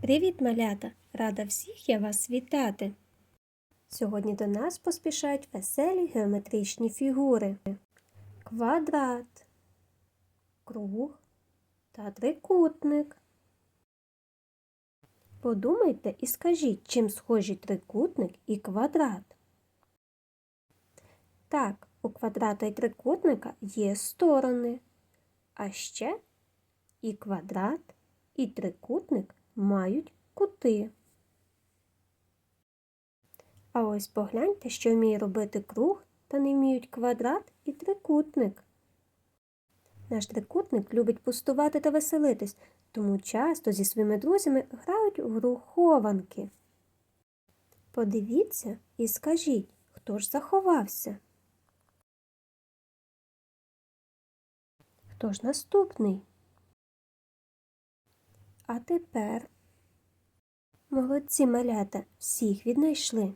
Привіт, малята! Рада всіх я вас вітати! Сьогодні до нас поспішають веселі геометричні фігури. Квадрат, круг та трикутник. Подумайте і скажіть, чим схожі трикутник і квадрат. Так, у квадрата і трикутника є сторони, а ще і квадрат, і трикутник мають кути. А ось погляньте, що вміє робити круг та не вміють квадрат і трикутник. Наш трикутник любить пустувати та веселитись, тому часто зі своїми друзями грають у гру хованки. Подивіться і скажіть, хто ж заховався? Хто ж наступний? А тепер молодці малята всіх віднайшли.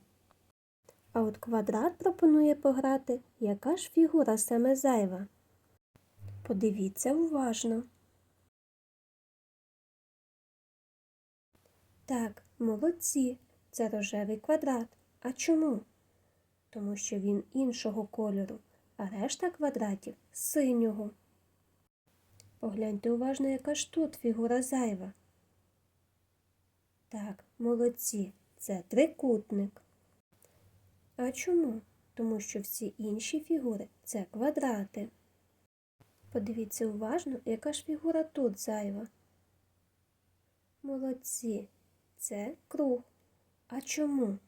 А от квадрат пропонує пограти, яка ж фігура саме зайва. Подивіться уважно. Так, молодці, це рожевий квадрат. А чому? Тому що він іншого кольору, а решта квадратів синього. Погляньте уважно, яка ж тут фігура зайва. Так, молодці, це трикутник. А чому? Тому що всі інші фігури це квадрати. Подивіться уважно, яка ж фігура тут зайва. Молодці, це круг. А чому?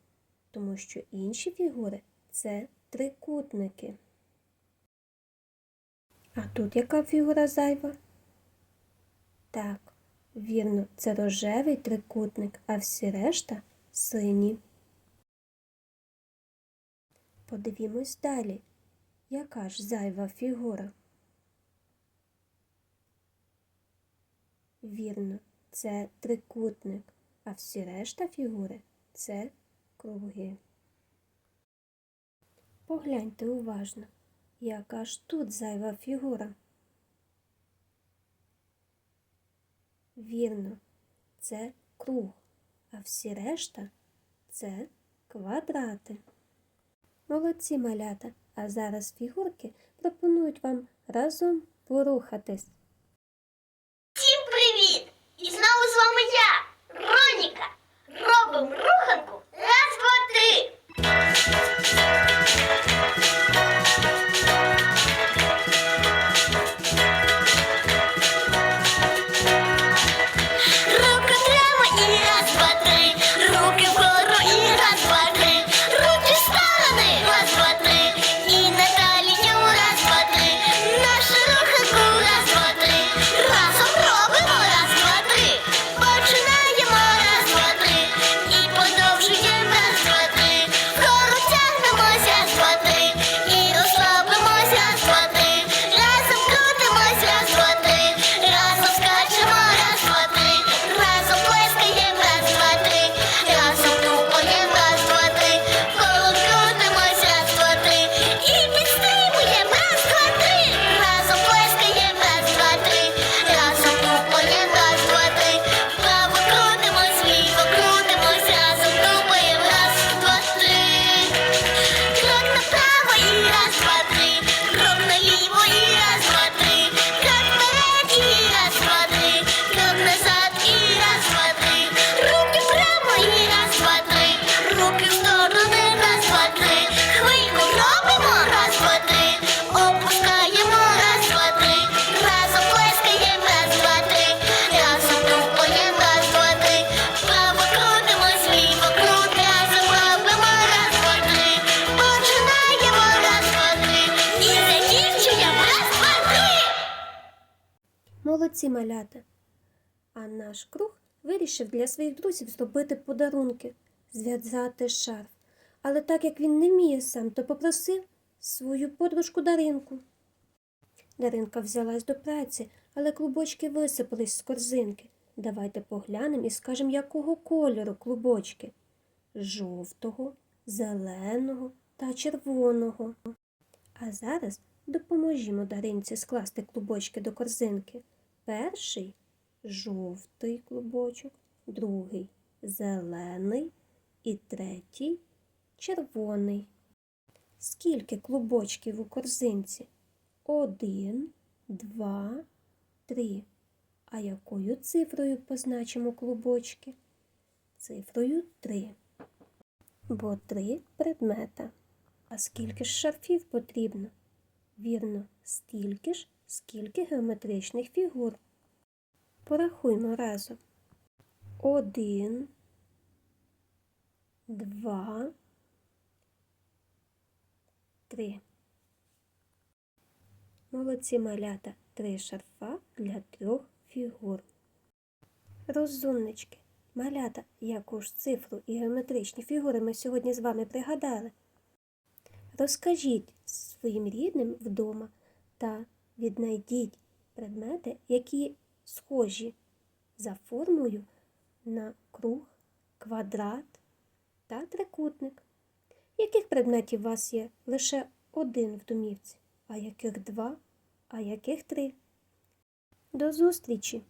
Тому що інші фігури це трикутники. А тут яка фігура зайва? Так, вірно, це рожевий трикутник, а всі решта сині. Подивімось далі. Яка ж зайва фігура? Вірно, це трикутник, а всі решта фігури це круги. Погляньте уважно, яка ж тут зайва фігура. Вірно, це круг, а всі решта це квадрати. Молодці малята, а зараз фігурки пропонують вам разом порухатись. Молодці малята. А наш круг вирішив для своїх друзів зробити подарунки, зв'язати шарф. Але так як він не вміє сам, то попросив свою подружку Даринку. Даринка взялась до праці, але клубочки висипались з корзинки. Давайте поглянемо і скажемо, якого кольору клубочки жовтого, зеленого та червоного. А зараз допоможімо Даринці скласти клубочки до корзинки. Перший жовтий клубочок, другий зелений і третій червоний. Скільки клубочків у корзинці? Один, два, три. А якою цифрою позначимо клубочки? Цифрою три. Бо три предмета. А скільки ж шарфів потрібно? Вірно, стільки ж, скільки геометричних фігур. Порахуймо разом. Один, два, три. Молодці малята. Три шарфа для трьох фігур. Розумнички. Малята, яку ж цифру і геометричні фігури ми сьогодні з вами пригадали. Розкажіть своїм рідним вдома та віднайдіть предмети, які схожі за формою на круг, квадрат та трикутник. Яких предметів у вас є лише один в домівці, а яких два, а яких три? До зустрічі!